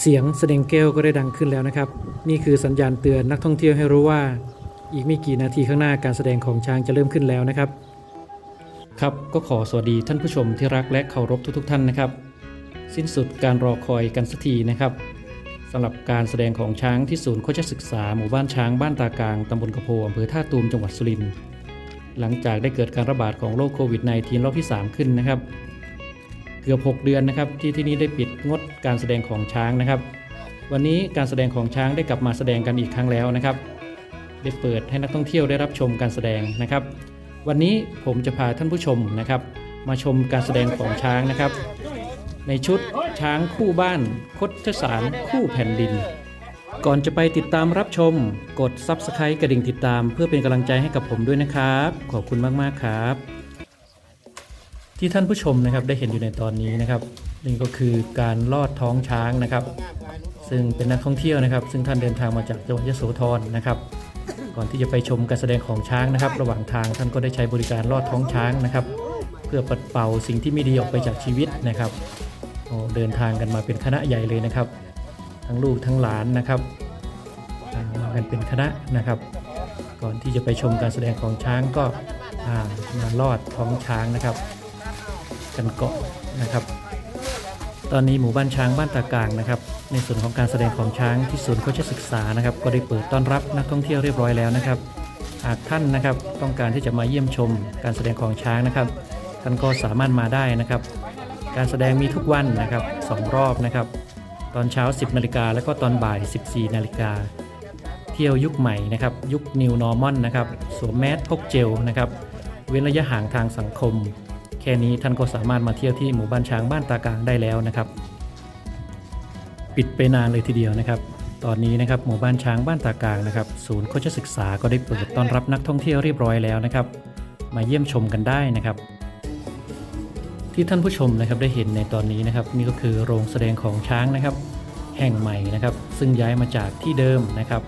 เสียงแสดงแก้วก็ได้ดังขึ้นแล้วนะครับ นี่คือสัญญาณเตือนนักท่องเที่ยวให้รู้ว่า อีกไม่กี่นาทีข้างหน้าการแสดงของช้างจะเริ่มขึ้นแล้วนะครับ ครับก็ขอสวัสดีท่านผู้ชมที่รักและเคารพทุกๆ ท่านนะครับ สิ้นสุดการรอคอยกันสักทีนะครับสำหรับการแสดงของช้างที่ศูนย์โคชศึกษาหมู่บ้านช้างบ้านตากลางตำบลกระโพอำเภอท่าตูมจังหวัดสุรินทร์หลังจากได้เกิดการระบาดของโรคโควิด -19 รอบที่ 3 ขึ้นนะครับ เกือบ 6 เดือนนะครับที่ที่นี่ได้ปิดงดการแสดงของช้างนะครับ วันนี้การแสดงของช้างได้กลับมาแสดงกันอีกครั้งแล้วนะครับ ได้เปิดให้นักท่องเที่ยวได้รับชมการแสดงนะครับ วันนี้ผมจะพาท่านผู้ชมนะครับ มาชมการแสดงของช้างนะครับ ในชุดช้างคู่บ้านคดชสารคู่แผ่นดิน ก่อนจะไปติดตามรับชม กด Subscribe กระดิ่งติดตาม เพื่อเป็นกำลังใจให้กับผมด้วยนะครับ ขอบคุณมากๆครับ ที่ท่านผู้ชมนะครับได้เห็นอยู่ในตอนนี้นะครับนี่ก็คือการลอดท้องช้างนะครับ ซึ่งเป็นนักท่องเที่ยวนะครับ ซึ่งท่านเดินทางมาจากจังหวัดยโสธรนะครับ ก่อนที่จะไปชมการแสดงของช้างนะครับ ระหว่างทางท่านก็ได้ใช้บริการลอดท้องช้างนะครับ เพื่อปัดเป่าสิ่งที่ไม่ดีออกไปจากชีวิตนะครับเดินทางกันมาเป็นคณะใหญ่เลยนะครับ ทั้งลูกทั้งหลานนะครับมากันเป็นคณะนะครับ ก่อนที่จะไปชมการแสดงของช้างก็มาลอดท้องช้างนะครับ กันเกาะนะครับ ตอนนี้หมู่บ้านช้างบ้านตากลางนะครับ ในส่วนของการแสดงของช้างที่ศูนย์โคชศึกษานะครับ ก็ได้เปิดต้อนรับนักท่องเที่ยวเรียบร้อยแล้วนะครับ หากท่านนะครับต้องการที่จะมาเยี่ยมชมการแสดงของช้างนะครับ ท่านก็สามารถมาได้นะครับ การแสดงมีทุกวันนะครับสองรอบนะครับ ตอนเช้า 10นาฬิกาและก็ตอนบ่าย 14นาฬิกาเที่ยวยุคใหม่นะครับ ยุค New Normal นะครับ สวมแมสพกเจลนะครับ เว้นระยะห่างทางสังคม แค่นี้ท่านก็สามารถมาเที่ยวที่หมู่บ้านช้างบ้านตากลางได้แล้วนะครับ ปิดไปนานเลยทีเดียวนะครับ ตอนนี้นะครับหมู่บ้านช้างบ้านตากลางนะครับ ศูนย์โคชศึกษาก็ได้เปิดต้อนรับนักท่องเที่ยวเรียบร้อยแล้วนะครับ มาเยี่ยมชมกันได้นะครับ ที่ท่านผู้ชมนะครับได้เห็นในตอนนี้นะครับ นี่ก็คือโรงแสดงของช้างนะครับ แห่งใหม่นะครับ ซึ่งย้ายมาจากที่เดิมนะครับ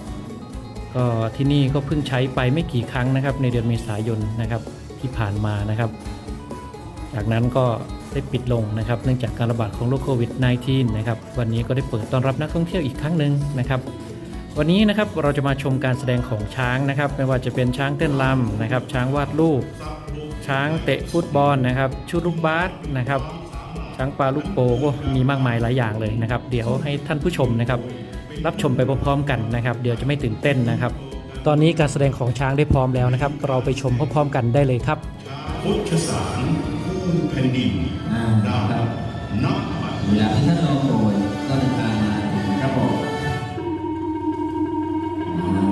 ก็ที่นี่ก็เพิ่งใช้ไปไม่กี่ครั้งนะครับ ในเดือนเมษายนนะครับที่ผ่านมานะครับ จากนั้นก็ได้ปิดลงนะครับ เนื่องจากการระบาดของโรคโควิด -19 นะครับ วันนี้ก็ได้เปิดต้อนรับนักท่องเที่ยวอีกครั้งหนึ่งนะครับ วันนี้นะครับเราจะมาชมการแสดงของช้างนะครับ ไม่ว่าจะเป็นช้างเต้นรำนะครับ ช้างวาดรูป ช้างเตะฟุตบอลนะครับ ชุดลูกบาสนะครับ ช้างปลาลูกโป่งมีมากมายหลายอย่างเลยนะครับ เดี๋ยวให้ท่านผู้ชมนะครับ รับชมไปพร้อมๆกันนะครับ เดี๋ยวจะไม่ตื่นเต้นนะครับ ตอนนี้การแสดงของช้างได้พร้อมแล้วนะครับ เราไปชมพร้อมๆกันได้เลยครับพุทธสาร แผ่นดินอ่าดาครับวนักบัตรอยากให้ท่านรองโปรดก็เดินทางมาครับผม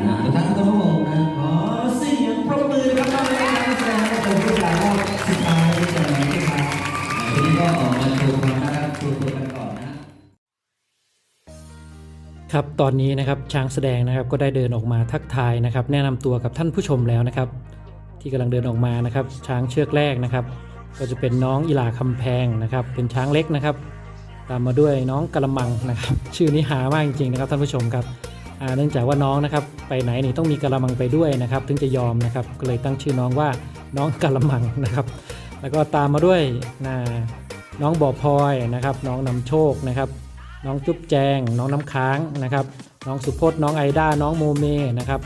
อ่าทุกท่านก็ต้องมองนะขอเสียงปรบมือนะครับต้อนรับการแสดงของผมทุกอย่างรอบสุดท้ายที่จะมาที่มาทีนี้ก็ออกมาโชว์ความน่ารักโชว์ตัวกันก่อนนะ ครับตอนนี้นะครับช้างแสดงนะครับก็ได้เดินออกมาทักทายนะครับ แนะนำตัวกับท่านผู้ชมแล้วนะครับ ที่กำลังเดินออกมานะครับ ช้างเชือกแรกนะครับ ก็จะเป็นน้องอิหลาคำแพงนะครับ เป็นช้างเล็กนะครับ ตามมาด้วยน้องกระมังนะครับ ชื่อนี้หามากจริงๆนะครับท่านผู้ชมครับเนื่องจากว่าน้องนะครับไปไหนนี่ต้องมีกระมังไปด้วยนะครับ ถึงจะยอมนะครับก็เลยตั้งชื่อน้องว่าน้องกระมังนะครับ แล้วก็ตามมาด้วยนะน้องบ่อพลอยนะครับ น้องนำโชคนะครับ น้องจุ๊บแจง น้องน้ำค้างนะครับ น้องสุพจน์น้องไอด้าน้องโมเมนะครับ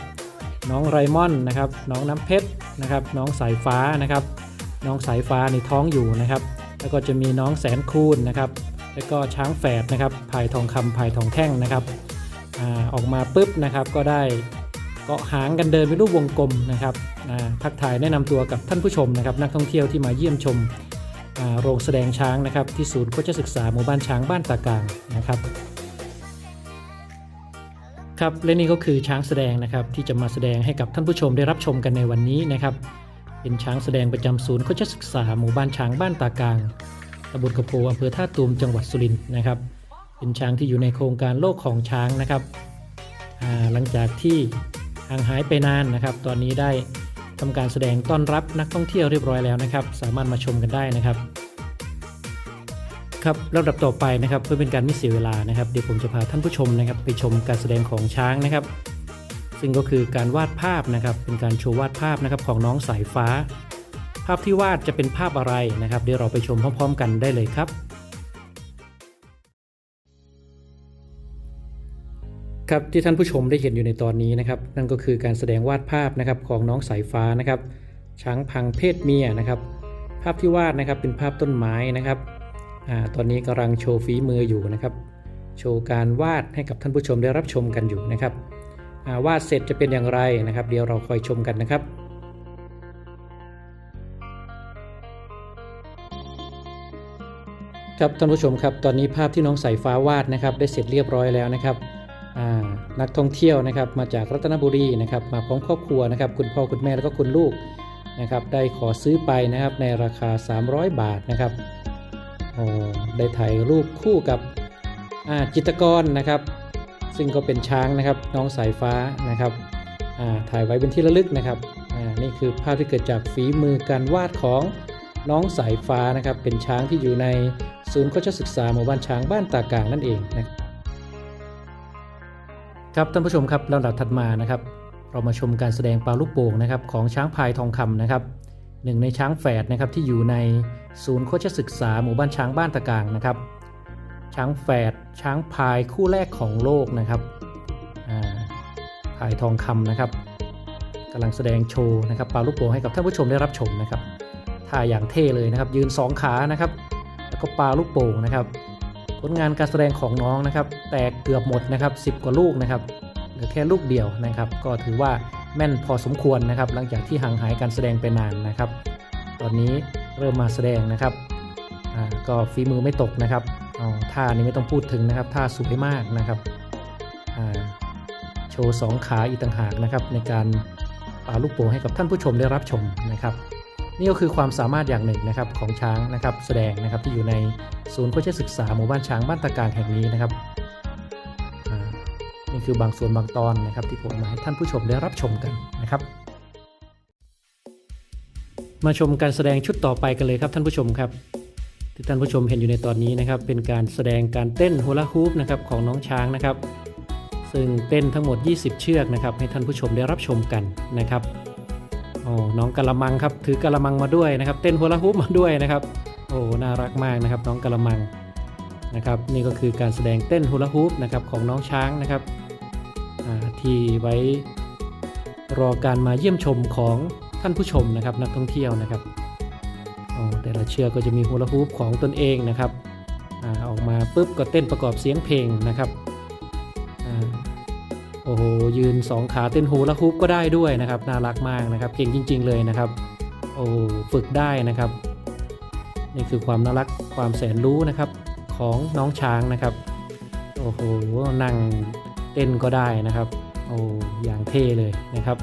น้องไรมอนนะครับ น้องน้ำเพชรนะครับ น้องสายฟ้านะครับ น้องสายฟ้าในท้องอยู่นะครับ แล้วก็จะมีน้องแสนคูณนะครับ แล้วก็ช้างแฝดนะครับพายทองคำพายทองแท่งนะครับอาออกมาปุ๊บนะครับก็ได้เกาะหางกันเดินเป็นรูปวงกลมนะครับทักทายแนะนำตัวกับท่านผู้ชมนะครับนักท่องเที่ยวที่มาเยี่ยมชมโรงแสดงช้างนะครับที่ศูนย์โคชศึกษาหมู่บ้านช้างบ้านตากางนะครับครับและนี่ก็คือช้างแสดงนะครับที่จะมาแสดงให้กับท่านผู้ชมได้รับชมกันในวันนี้นะครับ เป็นช้างแสดงประจำศูนย์โคชศึกษาหมู่บ้านช้างบ้านตากลางตำบลกระโพอำเภอท่าตูมจังหวัดสุรินทร์นะครับ เป็นช้างที่อยู่ในโครงการโลกของช้างนะครับหลังจากที่ห่างหายไปนานนะครับ ตอนนี้ได้ทำการแสดงต้อนรับนักท่องเที่ยวเรียบร้อยแล้วนะครับ สามารถมาชมกันได้นะครับ ครับลำดับต่อไปนะครับเพื่อเป็นการไม่เสียเวลานะครับเดี๋ยวผมจะพาท่านผู้ชมนะครับ ไปชมการแสดงของช้างนะครับ ซึ่งก็คือการวาดภาพนะครับเป็นการโชว์วาดภาพนะครับของน้องสายฟ้าภาพที่วาดจะเป็นภาพอะไรนะครับเดี๋ยวเราไปชมพร้อมๆกันได้เลยครับครับครับลำดับต่อไปนะครับเพื่อเป็นการไม่เสียเวลานะครับเดี๋ยวผมจะพาท่านผู้ชมนะครับไปชมการแสดงของช้างนะครับซึ่งก็คือการวาดภาพนะครับ เป็นการโชว์วาดภาพนะครับของน้องสายฟ้า ภาพที่วาดจะเป็นภาพอะไรนะครับ เดี๋ยวเราไปชมพร้อม ๆ กันได้เลยครับครับที่ท่านผู้ชมได้เห็นอยู่ในตอนนี้นะครับ นั่นก็คือการแสดงวาดภาพนะครับของน้องสายฟ้านะครับ ช้างพังเพศเมียนะครับ ภาพที่วาดนะครับเป็นภาพต้นไม้นะครับอาตอนนี้กำลังโชว์ฝีมืออยู่นะครับ โชว์การวาดให้กับท่านผู้ชมได้รับชมกันอยู่นะครับ วาดเสร็จจะเป็นอย่างไรนะครับ เดี๋ยวเราคอยชมกันนะครับครับท่านผู้ชมครับตอนนี้ภาพที่น้องสายฟ้าวาดนะครับ ได้เสร็จเรียบร้อยแล้วนะครับนักท่องเที่ยวนะครับมาจากรัตนบุรีนะครับ มาพร้อมครอบครัวนะครับ คุณพ่อคุณแม่แล้วก็คุณลูกนะครับ ได้ขอซื้อไปนะครับในราคา 300 บาทนะครับโอ้ได้ถ่ายรูปคู่กับจิตรกรนะครับ ซึ่งก็เป็นช้างนะครับน้องสายฟ้านะครับถ่ายไว้เป็นที่ระลึกนะครับนี่คือภาพที่เกิดจากฝีมือการวาดของน้องสายฟ้านะครับ เป็นช้างที่อยู่ในศูนย์โฆษศึกษาหมู่บ้านช้างบ้านตากางนั่นเองนะครับครับท่านผู้ชมครับลำดับถัดมานะครับ เรามาชมการแสดงปลาลูกโป่งนะครับของช้างพายทองคำนะครับหนึ่งในช้างแฝดนะครับที่อยู่ในศูนย์โฆษศึกษาหมู่บ้านช้างบ้านตากางนะครับ ช้างแฝด ช้างพายคู่แรกของโลกนะครับพายทองคำนะครับกำลังแสดงโชว์นะครับปลาลูกโป่งให้กับท่านผู้ชมได้รับชมนะครับท่าอย่างเท่เลยนะครับ ยืนสองขานะครับ แล้วก็ปลาลูกโป่งนะครับ ผลงานการแสดงของน้องนะครับ แตกเกือบหมดนะครับ 10 กว่าลูกนะครับเหลือแค่ลูกเดียวนะครับ ก็ถือว่าแม่นพอสมควรนะครับ หลังจากที่ห่างหายการแสดงไปนานนะครับ ตอนนี้เริ่มมาแสดงนะครับก็ฝีมือไม่ตกนะครับ อ๋อท่านี้ไม่ต้องพูดถึงนะครับท่าสวยมากนะครับอ่าโชว์สองขาอีกต่างหากนะครับ ในการปาลูกโป่งให้กับท่านผู้ชมได้รับชมนะครับ นี่ก็คือความสามารถอย่างหนึ่งนะครับของช้างนะครับแสดงนะครับที่อยู่ในศูนย์โฆษศึกษาหมู่บ้านช้างบ้านตะการแห่งนี้นะครับนี่คือบางส่วนบางตอนนะครับที่ผมมาให้ท่านผู้ชมได้รับชมกันนะครับ มาชมการแสดงชุดต่อไปกันเลยครับท่านผู้ชมครับ ที่ท่านผู้ชมเห็นอยู่ในตอนนี้นะครับ เป็นการแสดงการเต้นฮูลาฮูปนะครับของน้องช้างนะครับ ซึ่งเต้นทั้งหมด 20 เชือกนะครับ ให้ท่านผู้ชมได้รับชมกันนะครับโอ้น้องกะละมังครับถือกะละมังมาด้วยนะครับ เต้นฮูลาฮูปมาด้วยนะครับ โอ้น่ารักมากนะครับ น้องกะละมังนะครับ นี่ก็คือการแสดงเต้นฮูลาฮูปนะครับของน้องช้างนะครับที่ไว้รอการมาเยี่ยมชมของท่านผู้ชมนะครับนักท่องเที่ยวนะครับ โอ้แต่ละเชือกก็จะมีฮูลาฮูปของตนเองนะครับอออกมาปุ๊บก็เต้นประกอบเสียงเพลงนะครับอโอ้โหยืนสองขาเต้นฮูลาฮูปก็ได้ด้วยนะครับน่ารักมากนะครับเก่งจริง ๆ เลยนะครับโอ้ฝึกได้นะครับ นี่คือความน่ารักความแสนรู้นะครับของน้องช้างนะครับโอ้โหนั่งเต้นก็ได้นะครับโอ้อย่างเท่เลยนะครับ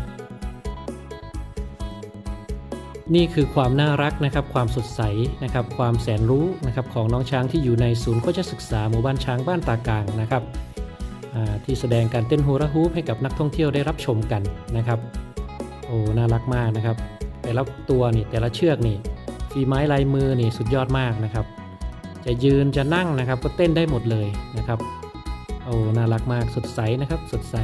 นี่คือความน่ารักนะครับความสดใสนะครับความแสนรู้นะครับของน้องช้างที่อยู่ในศูนย์โฆษศึกษาหมู่บ้านช้างบ้านตากลางนะครับที่แสดงการเต้นฮูลาฮูปให้กับนักท่องเที่ยวได้รับชมกันนะครับโอ้น่ารักมากนะครับ แต่ละตัวนี่แต่ละเชือกนี่ฝีไม้ลายมือนี่สุดยอดมากนะครับ จะยืนจะนั่งนะครับก็เต้นได้หมดเลยนะครับโอ้น่ารักมากสดใสนะครับสดใส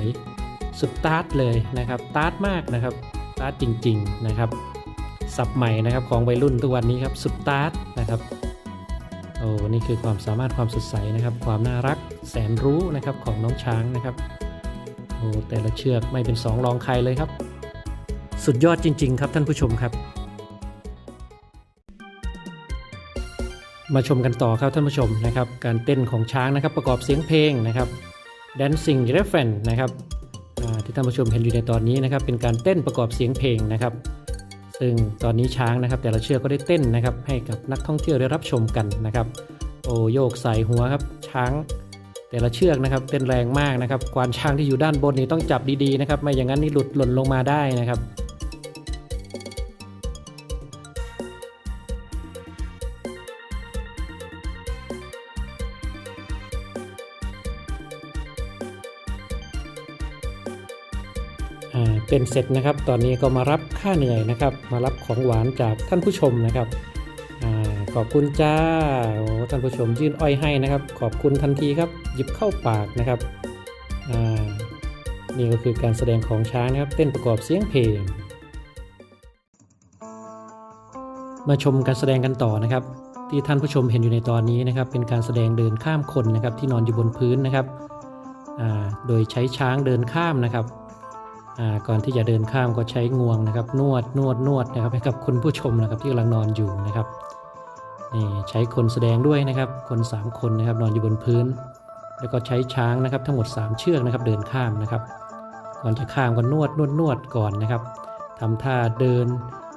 สุดตาร์ทเลยนะครับตาร์ทมากนะครับตาร์ทจริง ๆ นะครับ สับใหม่นะครับของวัยรุ่นทุกวันนี้ครับสุดตาร์ทนะครับโอ้นี่คือความสามารถความสดใสนะครับ ความน่ารักแสนรู้นะครับของน้องช้างนะครับโอ้แต่ละเชือกไม่เป็นสองรองใครเลยครับ สุดยอดจริง ๆ ครับท่านผู้ชมครับ มาชมกันต่อครับท่านผู้ชมนะครับ การเต้นของช้างนะครับประกอบเสียงเพลงนะครับ Dancing Elephant นะครับที่ท่านผู้ชมเห็นอยู่ในตอนนี้นะครับ เป็นการเต้นประกอบเสียงเพลงนะครับ ซึ่งตอนนี้ช้างนะครับ แต่ละเชือกก็ได้เต้นนะครับ ให้กับนักท่องเที่ยวได้รับชมกันนะครับ โอโยกใส่หัวครับ ช้างแต่ละเชือกนะครับเต้นแรงมากนะครับควานช้างที่อยู่ด้านบนนี้ต้องจับดีๆนะครับ ไม่อย่างนั้นนี่หลุดหล่นลงมาได้นะครับ นเสร็จนะครับ ตอนนี้ก็มารับค่าเหนื่อยนะครับ มารับของหวานจากท่านผู้ชมนะครับอขอบคุณจ้าท่านผู้ชมยื่นอ้อยให้นะครับ ขอบคุณทันทีครับ หยิบเข้าปากนะครับอ่านี่ก็คือการแสดงของช้างนะครับ เต้นประกอบเสียงเพลง มาชมการแสดงกันต่อนะครับ ที่ท่านผู้ชมเห็นอยู่ในตอนนี้นะครับ เป็นการแสดงเดินข้ามคนนะครับ ที่นอนอยู่บนพื้นนะครับอ่าโดยใช้ช้างเดินข้ามนะครับ ก่อนที่จะเดินข้ามก็ใช้งวงนะครับ นวดนวดนวดนะครับให้กับคุณผู้ชมนะครับที่กำลังนอนอยู่นะครับนี่ใช้คนแสดงด้วยนะครับ คนสามคนนะครับนอนอยู่บนพื้น แล้วก็ใช้ช้างนะครับ ทั้งหมด 3 เชือกนะครับ เดินข้ามนะครับ ก่อนจะข้ามก็นวดนวดนวดก่อนนะครับทำท่าเดิน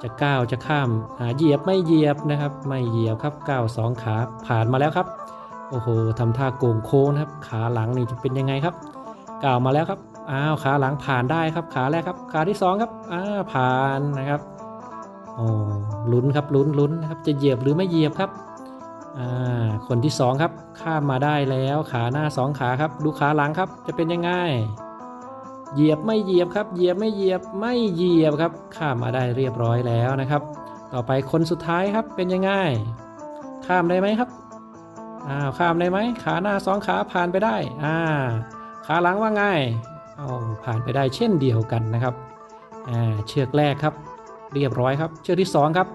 จะก้าวจะข้ามเหยียบไม่เหยียบนะครับ ไม่เหยียบครับก้าวสองขาผ่านมาแล้วครับโอ้โหทำท่าโก่งโค้งนะครับ ขาหลังนี่จะเป็นยังไงครับก้าวมาแล้วครับ อ้าวขาหลังผ่านได้ครับขาแรกครับ ขาที่สองครับอ้าผ่านนะครับโอ้ลุ้นครับลุ้นลุ้นนะครับจะเหยียบหรือไม่เหยียบครับอ่าคนที่สองครับข้ามมาได้แล้วขาหน้าสองขาครับ ดูขาหลังครับจะเป็นยังไงเหยียบไม่เหยียบครับ เหยียบไม่เหยียบไม่เหยียบครับข้ามมาได้เรียบร้อยแล้วนะครับ ต่อไปคนสุดท้ายครับเป็นยังไงข้ามได้ไหมครับอ้าวข้ามได้ไหมขาหน้าสองขาผ่านไปได้อ่าขาหลังว่าไง ผ่านไปได้เช่นเดียวกันนะครับเชือกแรกครับ เรียบร้อยครับ เชือกที่สองครับ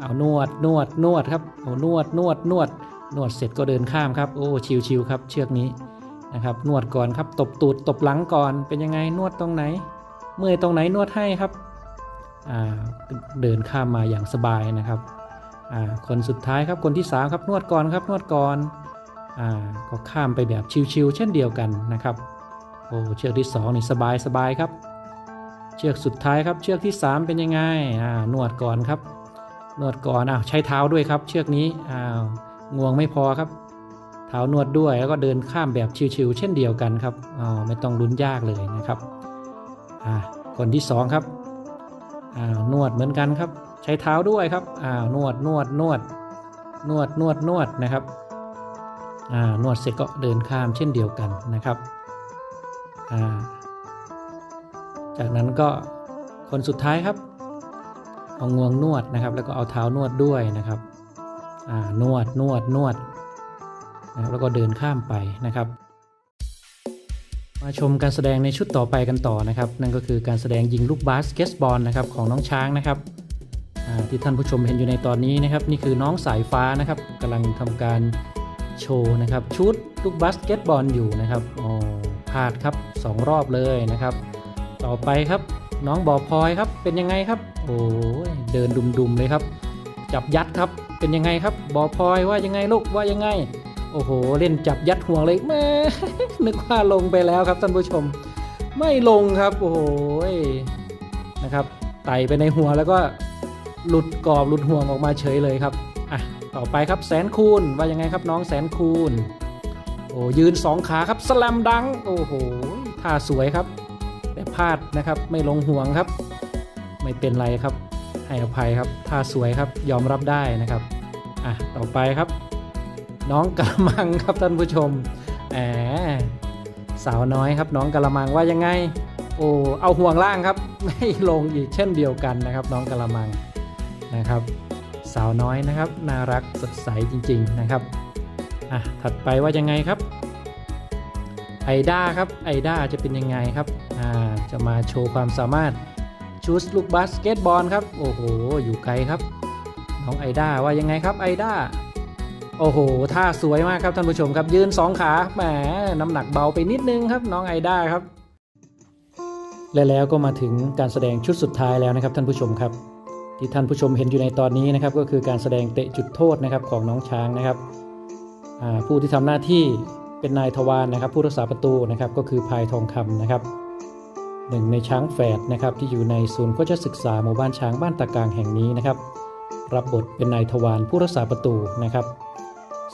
เอานวดนวดนวดครับเอานวดนวดนวดนวดเสร็จก็เดินข้ามครับโอ้ชิวๆครับ เชือกนี้นะครับนวดก่อนครับ ตบตูดตบหลังก่อนเป็นยังไงนวดตรงไหน เมื่อยตรงไหนนวดให้ครับเดินข้ามมาอย่างสบายนะครับคนสุดท้ายครับคนที่สามครับนวดก่อนครับนวดก่อนอก็ข้ามไปแบบชิวๆเช่นเดียวกันนะครับ อ้เชือกที่สองนี่สบายสบายครับ เชือกสุดท้ายครับ เชือกที่สามเป็นยังไงอ่านวดก่อนครับ นวดก่อนอ้าวใช้เท้าด้วยครับ เชือกนี้อ้าวงวงไม่พอครับ เท้านวดด้วยแล้วก็เดินข้ามแบบชิวๆเช่นเดียวกันครับอ๋อไม่ต้องลุ้นยากเลยนะครับอ่าคนที่สองครับอ่าวนวดเหมือนกันครับ ใช้เท้าด้วยครับอ่าวนวดนวดนวดนวดนวดนวดนะครับอ่านวดเสร็จก็เดินข้ามเช่นเดียวกันนะครับ จากนั้นก็คนสุดท้ายครับ เอางวงนวดนะครับ แล้วก็เอาเท้านวดด้วยนะครับนวดนวดนวดนะครับแล้วก็เดินข้ามไปนะครับ มาชมการแสดงในชุดต่อไปกันต่อนะครับ นั่นก็คือการแสดงยิงลูกบาสเกตบอลนะครับของน้องช้างนะครับที่ท่านผู้ชมเห็นอยู่ในตอนนี้นะครับ นี่คือน้องสายฟ้านะครับกำลังทำการโชว์นะครับชุดลูกบาสเกตบอลอยู่นะครับอ๋อพลาดครับ สองรอบเลยนะครับ ต่อไปครับน้องบอพลอยครับเป็นยังไงครับ โอ้ยเดินดุมๆเลยครับ จับยัดครับเป็นยังไงครับบอพลอยว่ายังไงลูกว่ายังไง โอ้โห เล่นจับยัดห่วงเลยแม่นึกว่าลงไปแล้วครับท่านผู้ชม ไม่ลงครับโอ้โหนะครับไต่ไปในหัวแล้วก็หลุดกรอบหลุดห่วงออกมาเฉยเลยครับอะต่อไปครับแสนคูณว่ายังไงครับน้องแสนคูณโอ้ยืนสองขาครับสลัมดัง โอ้โห ท่าสวยครับ แต่พลาดนะครับไม่ลงห่วงครับ ไม่เป็นไรครับให้อภัยครับท่าสวยครับยอมรับได้นะครับอะต่อไปครับ น้องกะละมังครับท่านผู้ชมแหมสาวน้อยครับ น้องกะละมังว่ายังไง โอ้เอาห่วงล่างครับ ไม่ลงอีกเช่นเดียวกันนะครับ น้องกะละมังนะครับ สาวน้อยนะครับ น่ารักสดใสจริง ๆนะครับอะถัดไปว่ายังไงครับ ไอด้าครับไอด้าจะเป็นยังไงครับอ่าจะมาโชว์ความสามารถชูสลูกบาสเกตบอลครับโอ้โหอยู่ไกลครับน้องไอด้าว่ายังไงครับไอด้าโอ้โหท่าสวยมากครับท่านผู้ชมครับยืนสองขาแหมน้ำหนักเบาไปนิดนึงครับน้องไอด้าครับ และแล้วก็มาถึงการแสดงชุดสุดท้ายแล้วนะครับท่านผู้ชมครับ ที่ท่านผู้ชมเห็นอยู่ในตอนนี้นะครับก็คือการแสดงเตะจุดโทษนะครับของน้องช้างนะครับอ่าผู้ที่ทำหน้าที่ เป็นนายทวารนะครับ ผู้รักษาประตูนะครับก็คือพายทองคำนะครับหนึ่งในช้างแฝดนะครับที่อยู่ในศูนย์โฆษศึกษาหมู่บ้านช้างบ้านตะกางแห่งนี้นะครับ รับบทเป็นนายทวารผู้รักษาประตูนะครับ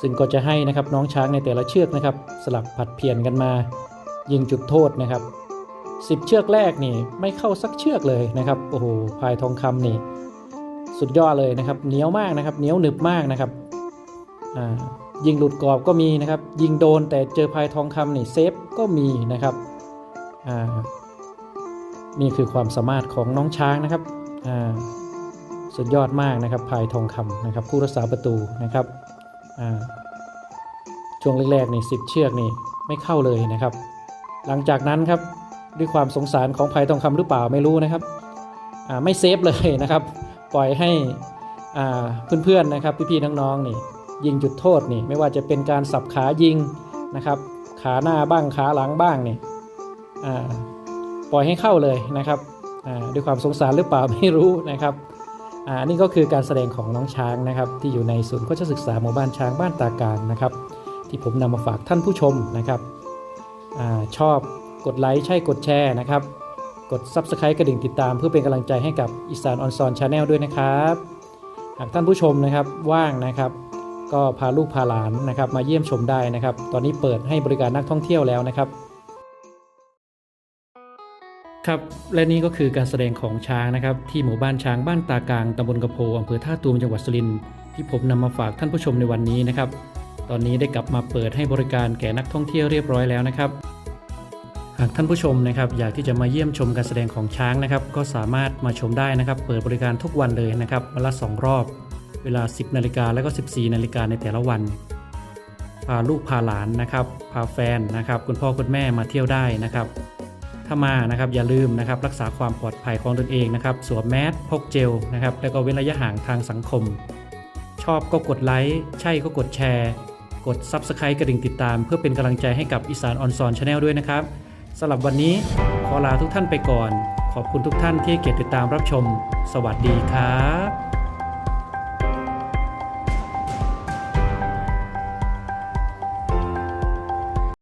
ซึ่งก็จะให้นะครับน้องช้างในแต่ละเชือกนะครับ สลับผัดเพียนกันมา ยิงจุดโทษนะครับ10 เชือกแรกนี่ไม่เข้าสักเชือกเลยนะครับโอ้โหพายทองคำนี่ สุดยอดเลยนะครับเหนียวมากนะครับเหนียวหนึบมากนะครับอ่า ยิงหลุดกรอบก็มีนะครับ ยิงโดนแต่เจอพายทองคำนี่เซฟก็มีนะครับอ่านี่คือความสามารถของน้องช้างนะครับอ่าสุดยอดมากนะครับพายทองคำนะครับ ผู้รักษาประตูนะครับอ่าช่วงแรกๆนี่สิบเชือกนี่ไม่เข้าเลยนะครับ หลังจากนั้นครับด้วยความสงสารของพายทองคำหรือเปล่าไม่รู้นะครับอ่าไม่เซฟเลยนะครับ ปล่อยให้อ่าเพื่อนๆนะครับพี่ๆน้องๆนี่ ยิงจุดโทษนี่ไม่ว่าจะเป็นการสับขายิงนะครับ ขาหน้าบ้างขาหลังบ้างเนี่ยปล่อยให้เข้าเลยนะครับด้วยความสงสารหรือเปล่าไม่รู้นะครับอ่านี่ก็คือการแสดงของน้องช้างนะครับ ที่อยู่ในศูนย์โฆษศึกษาหมู่บ้านช้างบ้านตากลางนะครับ ที่ผมนำมาฝากท่านผู้ชมนะครับอชอบกดไลค์ใช่กดแชร์นะครับ กด Subscribe กระดิ่งติดตามเพื่อเป็นกำลังใจให้กับอีสานออนซอนชาแนลด้วยนะครับ หากท่านผู้ชมนะครับว่างนะครับ ก็พาลูกพาหลานนะครับมาเยี่ยมชมได้นะครับ ตอนนี้เปิดให้บริการนักท่องเที่ยวแล้วนะครับ ครับและนี่ก็คือการแสดงของช้างนะครับ ที่หมู่บ้านช้างบ้านตากลางตำบลกระโพอำเภอท่าตูมจังหวัดสุรินทร์ที่ผมนำมาฝากท่านผู้ชมในวันนี้นะครับ ตอนนี้ได้กลับมาเปิดให้บริการแก่นักท่องเที่ยวเรียบร้อยแล้วนะครับหากท่านผู้ชมนะครับอยากที่จะมาเยี่ยมชมการแสดงของช้างนะครับ ก็สามารถมาชมได้นะครับ เปิดบริการทุกวันเลยนะครับวันละ 2 รอบ เวลา 10นาฬิกาและก็ 14นาฬิกาในแต่ละวัน พาลูกพาหลานนะครับ พาแฟนนะครับ คุณพ่อคุณแม่มาเที่ยวได้นะครับ ถ้ามานะครับอย่าลืมนะครับรักษาความปลอดภัยของตนเองนะครับ สวมแมสพกเจลนะครับ แล้วก็เว้นระยะห่างทางสังคม ชอบก็กดไลค์ใช่ก็กดแชร์กด Subscribe กระดิ่งติดตาม เพื่อเป็นกำลังใจให้กับอีสานออนซอนชาแนลด้วยนะครับสำหรับวันนี้ขอลาทุกท่านไปก่อน ขอบคุณทุกท่านที่เกียรติติดตามรับชม สวัสดีครับ